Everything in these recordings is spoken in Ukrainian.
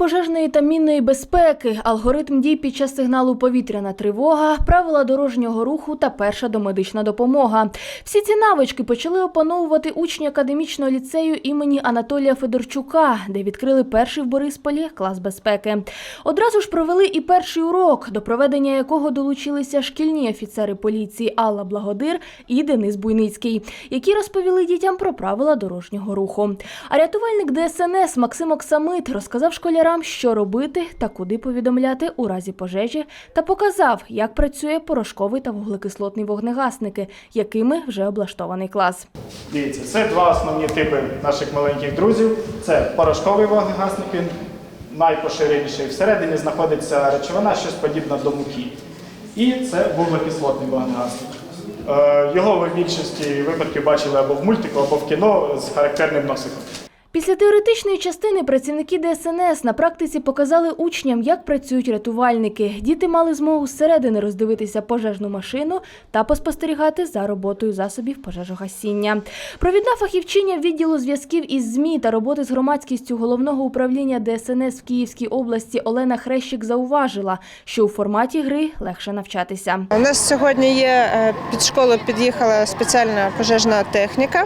пожежної та мінної безпеки, алгоритм дій під час сигналу повітряна тривога, правила дорожнього руху та перша домедична допомога. Всі ці навички почали опановувати учні академічного ліцею імені Анатолія Федорчука, де відкрили перший в Борисполі клас безпеки. Одразу ж провели і перший урок, до проведення якого долучилися шкільні офіцери поліції Алла Благодир і Денис Буйницький, які розповіли дітям про правила дорожнього руху. А рятувальник ДСНС Максим Оксамит розказав школярам, що робити та куди повідомляти у разі пожежі, та показав, як працює порошковий та вуглекислотний вогнегасники, якими вже облаштований клас. Дивіться, це два основні типи наших маленьких друзів. Це порошковий вогнегасник, він найпоширеніший. Всередині знаходиться речовина, щось подібне до муки. І це вуглекислотний вогнегасник. Е, Його ви в більшості випадків бачили або в мультику, або в кіно з характерним носиком. Після теоретичної частини працівники ДСНС на практиці показали учням, як працюють рятувальники. Діти мали змогу зсередини роздивитися пожежну машину та поспостерігати за роботою засобів пожежогасіння. Провідна фахівчиня відділу зв'язків із ЗМІ та роботи з громадськістю головного управління ДСНС в Київській області Олена Хрещик зауважила, що у форматі гри легше навчатися. У нас сьогодні є е, під школу під'їхала спеціальна пожежна техніка.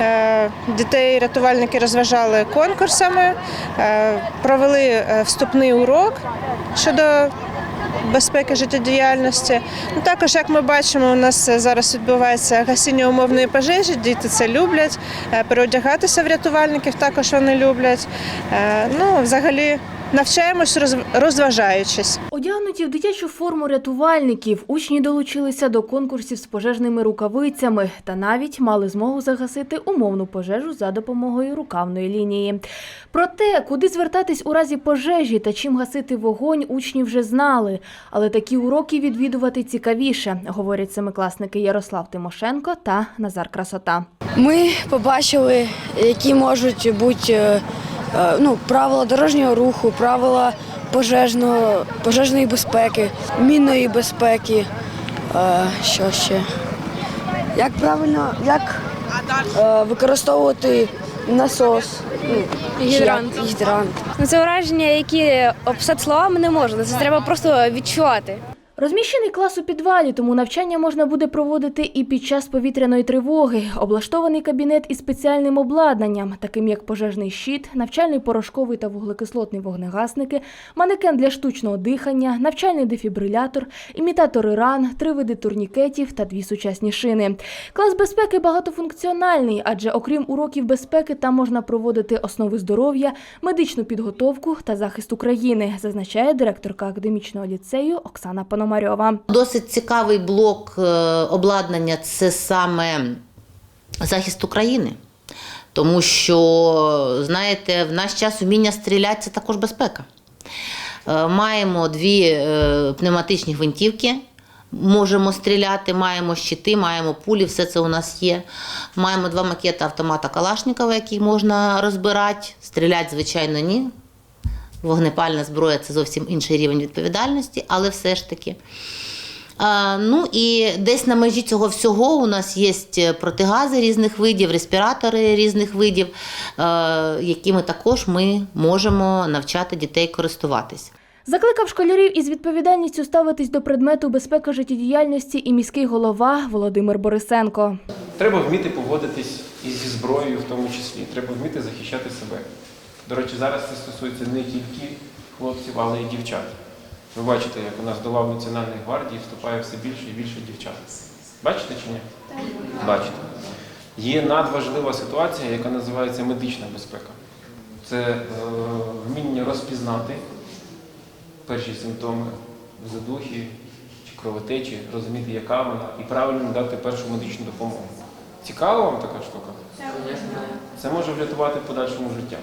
Е, Дітей рятувальники розважали конкурсами, е, провели е, вступний урок щодо безпеки життєдіяльності. Ну, також, як ми бачимо, у нас зараз відбувається гасіння умовної пожежі. Діти це люблять. Е, Переодягатися в рятувальників також вони люблять. Е, Ну, взагалі навчаємось роз- розважаючись. Одягнуті в дитячу форму рятувальників, учні долучилися до конкурсів з пожежними рукавицями та навіть мали змогу загасити умовну пожежу за допомогою рукавної лінії. Про те, куди звертатись у разі пожежі та чим гасити вогонь, учні вже знали. Але такі уроки відвідувати цікавіше, говорять семикласники Ярослав Тимошенко та Назар Красота. Ми побачили, які можуть бути е, ну, правила дорожнього руху, правила пожежного, пожежної безпеки, мінної безпеки. Е, Що ще? Як правильно, як е, використовувати насос? ну, Гідрант. Гідрант. Ну, це враження, які описати словами не можна. Це треба просто відчувати. Розміщений клас у підвалі, тому навчання можна буде проводити і під час повітряної тривоги. Облаштований кабінет із спеціальним обладнанням, таким як пожежний щит, навчальний порошковий та вуглекислотний вогнегасники, манекен для штучного дихання, навчальний дефібрилятор, імітатори ран, три види турнікетів та дві сучасні шини. Клас безпеки багатофункціональний, адже окрім уроків безпеки, там можна проводити основи здоров'я, медичну підготовку та захист України, зазначає директорка академічного ліцею Оксана Пономарьова. Досить цікавий блок е, обладнання це саме захист України. Тому що, знаєте, в наш час вміння стріляти це також безпека. Е, Маємо дві е, пневматичні гвинтівки, можемо стріляти, маємо щити, маємо пулі, все це у нас є. Маємо два макети автомата Калашникова, які можна розбирати. Стріляти, звичайно, ні. Вогнепальна зброя це зовсім інший рівень відповідальності, але все ж таки. Ну і десь на межі цього всього у нас є протигази різних видів, респіратори різних видів, е, якими також ми можемо навчати дітей користуватись. Закликав школярів із відповідальністю ставитись до предмету безпеки життєдіяльності і міський голова Володимир Борисенко. Треба вміти поводитись і зі зброєю, в тому числі. Треба вміти захищати себе. До речі, зараз це стосується не тільки хлопців, але й дівчат. Ви бачите, як у нас до лав Національної гвардії вступає все більше і більше дівчат. Бачите чи ні? Бачите. Є надважлива ситуація, яка називається медична безпека. Це е, вміння розпізнати перші симптоми задухи чи кровотечі, розуміти, яка вона, і правильно надати першу медичну допомогу. Цікава вам така штука? Це може врятувати в подальшому життя.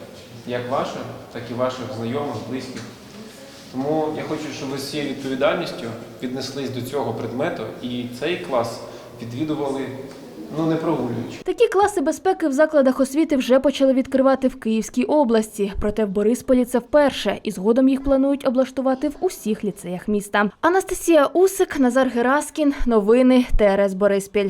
Як ваше, так і ваших знайомих, близьких. Тому я хочу, щоб ви з цією відповідальністю піднеслись до цього предмету і цей клас відвідували, ну не прогулюючи. Такі класи безпеки в закладах освіти вже почали відкривати в Київській області. Проте в Борисполі це вперше, і згодом їх планують облаштувати в усіх ліцеях міста. Анастасія Усик, Назар Гераскін. Новини ТРС Бориспіль.